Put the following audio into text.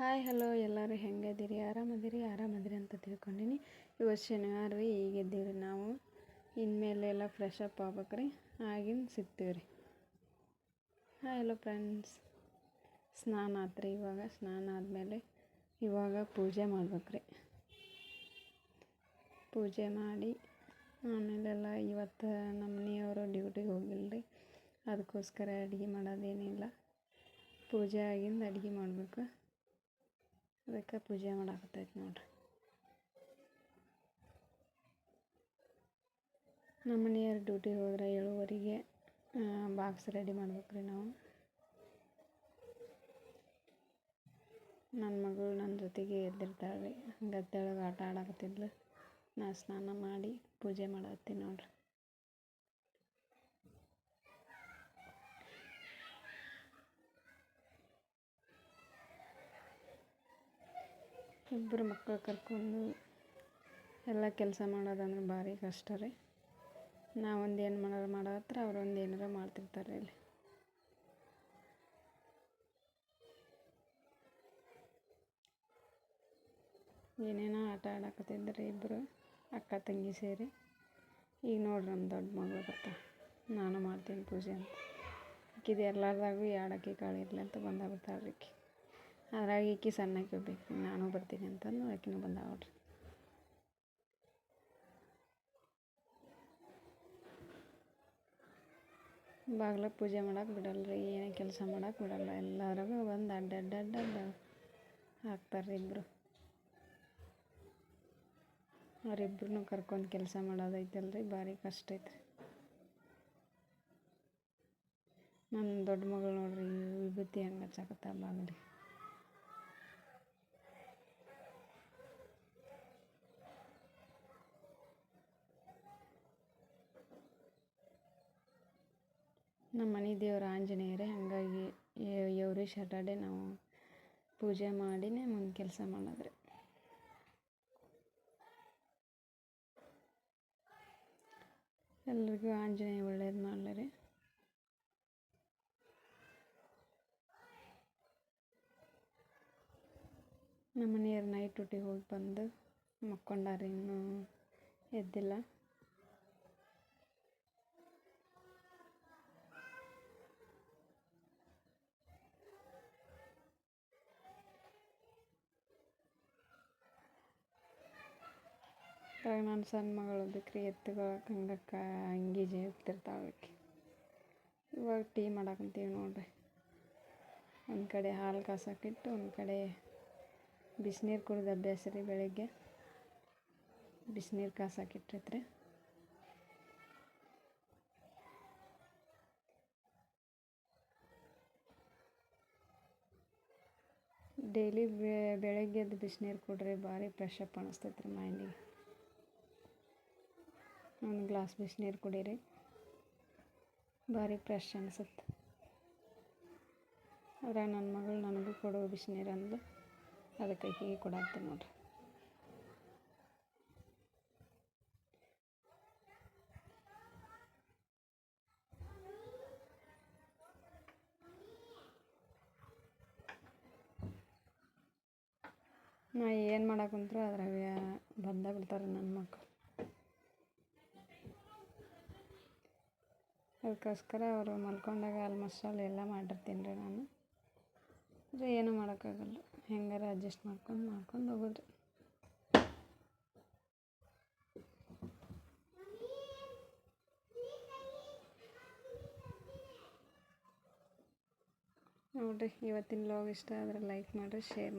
Hi hello ಎಲ್ಲರೂ ಹೆಂಗದಿರಿ ಆರಾಮದಿರಿ? ಆರಾಮದಿರಿ ಅಂತ ತಿಳ್ಕೊಂಡಿನಿ. ಇವತ್ತು ಶನಿವಾರ ರೀ ಈಗ ಎದ್ದೀವಿ ರೀ ನಾವು. ಇನ್ಮೇಲೆ ಎಲ್ಲ ಫ್ರೆಶ್ ಅಪ್ ಆಗ್ಬೇಕು ರೀ ಆಗಿನ ಸಿಗ್ತೀವಿ ರೀ. ಹಾಯ್ ಹಲೋ ಫ್ರೆಂಡ್ಸ್ ಸ್ನಾನ ಆತ್ರಿ ಇವಾಗ. ಸ್ನಾನ ಆದಮೇಲೆ ಇವಾಗ ಪೂಜೆ ಮಾಡ್ಬೇಕು ರೀ ಪೂಜೆ ಮಾಡಿ ಆಮೇಲೆಲ್ಲ ಇವತ್ತು ನಮ್ಮ ಮನೆಯವರು ಡ್ಯೂಟಿಗೆ ಹೋಗಿಲ್ಲ ರೀ ಅದಕ್ಕೋಸ್ಕರ ಅಡುಗೆ ಮಾಡೋದೇನಿಲ್ಲ. ಪೂಜೆ ಆಗಿಂದ ಅಡುಗೆ ಮಾಡಬೇಕು. ಅದಕ್ಕೆ ಪೂಜೆ ಮಾಡಾಕತ್ತೈತೆ ನೋಡ್ರಿ. ನಮ್ಮ ಮನೆಯವ್ರು ಡ್ಯೂಟಿಗೆ ಹೋದ್ರೆ ಏಳುವರೆಗೆ ಬಾಕ್ಸ್ ರೆಡಿ ಮಾಡ್ಬೇಕು ರೀ ನಾವು. ನನ್ನ ಮಗಳು ನನ್ನ ಜೊತೆಗೆ ಎದ್ದಿರ್ತಾಳೆ ರೀ ಗದ್ದೆಯೊಳಗೆ ಆಟ ಆಡಕತ್ತಿದ್ಲು. ನಾ ಸ್ನಾನ ಮಾಡಿ ಪೂಜೆ ಮಾಡತ್ತೀನಿ ನೋಡ್ರಿ. ಇಬ್ಬರು ಮಕ್ಕಳು ಕರ್ಕೊಂಡು ಎಲ್ಲ ಕೆಲಸ ಮಾಡೋದಂದ್ರೆ ಭಾರಿ ಕಷ್ಟ ರೀ. ನಾವೊಂದು ಏನು ಮಾಡೋರು ಮಾಡೋ ಹತ್ರ ಅವ್ರೊಂದು ಏನಾರ ಮಾಡ್ತಿರ್ತಾರೆ ಇಲ್ಲಿ. ಏನೇನೋ ಆಟ ಆಡಕತ್ತಿದ್ರಿ ಇಬ್ಬರು ಅಕ್ಕ ತಂಗಿ ಸೇರಿ. ಈಗ ನೋಡ್ರಿ ನಮ್ಮ ದೊಡ್ಡ ಮಗಳು ಬರ್ತ ನಾನು ಮಾಡ್ತೀನಿ ಪೂಜೆ ಅಂತ. ಆಕಿದು ಎಲ್ಲಾರ್ದಾಗೂ ಎರಡು ಅಕ್ಕಿ ಕಾಳು ಇರಲಿ ಅಂತ ಬಂದಾಗ ಬಿಡ್ತಾಳೆ ಆಕಿ ಅದ್ರಾಗ ಈಕಿ ಸಣ್ಣ ಕೇಳಬೇಕು ನಾನು ಬರ್ತೀನಿ ಅಂತಂದು ಆಕಿನೂ ಬಂದಾಳ ನೋಡ್ರಿ. ಬಾಗ್ಲ ಪೂಜೆ ಮಾಡಕ್ಕೆ ಬಿಡಲ್ಲ ರೀ ಏನೇ ಕೆಲಸ ಮಾಡಕ್ಕೆ ಬಿಡಲ್ಲ. ಎಲ್ಲರಿಗೂ ಬಂದು ಅಡ್ಡಡ್ಡಡ್ಡ ಅಡ್ಡ ಅಡ್ಡ ಅಡ್ಡ ಹಾಕ್ತಾರೆ ಇಬ್ಬರು ಅವರಿಬ್ರನ್ನೂ ಕರ್ಕೊಂಡು ಕೆಲಸ ಮಾಡೋದೈತಲ್ರಿ, ಭಾರಿ ಕಷ್ಟ ಐತ್ರಿ. ನನ್ನ ದೊಡ್ಡ ಮಗಳು ನೋಡ್ರಿ, ವಿಭೂತಿ ಹಂಗೆ ಹಚ್ಚಾಕತ್ತ ಬಾಗಿಲಿಗೆ ನಮ್ಮ ಮನೆ ದೇವ್ರು ಆಂಜನೇಯರೇ, ಹಾಗಾಗಿ ಎವ್ರಿ ಸ್ಯಾಟರ್ಡೆ ನಾವು ಪೂಜೆ ಮಾಡಿನೇ ಮುಂದೆ ಕೆಲಸ ಮಾಡೋದ್ರೆ. ಎಲ್ರಿಗೂ ಆಂಜನೇಯ ಒಳ್ಳೇದು ಮಾಡಲಿ ನಮ್ಮ ಮನೆಯವ್ರು ನೈಟ್ ಡ್ಯೂಟಿಗೆ ಹೋಗಿ ಬಂದು ಮಕ್ಕೊಂಡಾರ ಇನ್ನೂ ಎದ್ದಿಲ್ಲ. ಅದ್ರಾಗ ನನ್ನ ಸಣ್ಣ ಮಗಳು ಅದಕ್ಕೆ ಎತ್ತುಗಳಕ್ಕೆ ಅಂಗಿ ಹೋಗ್ತಿರ್ತಾಳೆ ಆಕಿ ಇವಾಗ ಟೀ ಮಾಡಾಕಂತೀವಿ ನೋಡ್ರಿ. ಒಂದು ಕಡೆ ಹಾಲು ಕಾಸಕ್ಕಿಟ್ಟು ಒಂದು ಕಡೆ ಬಿಸಿನೀರು ಕುಡ್ದು ಅಭ್ಯಾಸ ರೀ ಬೆಳಗ್ಗೆ. ಬಿಸಿನೀರು ಕಾಸಕ್ಕಿಟ್ಟೈತ್ರಿ. ಡೈಲಿ ಬೆಳಗ್ಗೆ ಎದ್ದು ಬಿಸಿನೀರು ಕುಡ್ರಿ ಭಾರಿ ಫ್ರೆಶ್ ಅಪ್ ಅನಿಸ್ತೈತೆ ರೀ ಮೈಂಡಿಗೆ. ಒಂದು ಗ್ಲಾಸ್ ಬಿಸಿನೀರು ಕುಡೀರಿ. ಭಾರಿ ಫ್ರೆಶ್ ಅನಿಸುತ್ತೆ. ಅದ್ರಾಗ ನನ್ನ ಮಗಳು ನನಗೂ ಕೊಡು ಬಿಸಿನೀರು ಅಂದು ಅದಕ್ಕೆ ಹೀಗೆ ಕೊಡತ್ತೆ ನೋಡ್ರಿ. ನಾ ಏನು ಮಾಡೋಕ್ಕಂತರೂ ಅದ್ರಾಗ ಬಂದ ಬಿಡ್ತಾರೆ ನನ್ನ ಮಕ್ಕಳು ಅದಕ್ಕೋಸ್ಕರ ಅವರು ಮಲ್ಕೊಂಡಾಗ ಆಲ್ಮೋಸ್ಟ್ ಆಲ್ ಎಲ್ಲ ಮಾಡಿರ್ತೀನಿ ರೀ ನಾನು. ಆದರೆ ಏನೂ ಮಾಡೋಕ್ಕಾಗಲ್ಲ. ಹೆಂಗಾರ ಅಡ್ಜಸ್ಟ್ ಮಾಡ್ಕೊಂಡು ಮಾಡ್ಕೊಂಡು ಹೋಗೋದು. ನೋಡಿರಿ, ಇವತ್ತಿನ ಲಾಗ್ ಇಷ್ಟ ಆದರೆ ಲೈಕ್ ಮಾಡಿರಿ ಶೇರ್ ಮಾಡಿ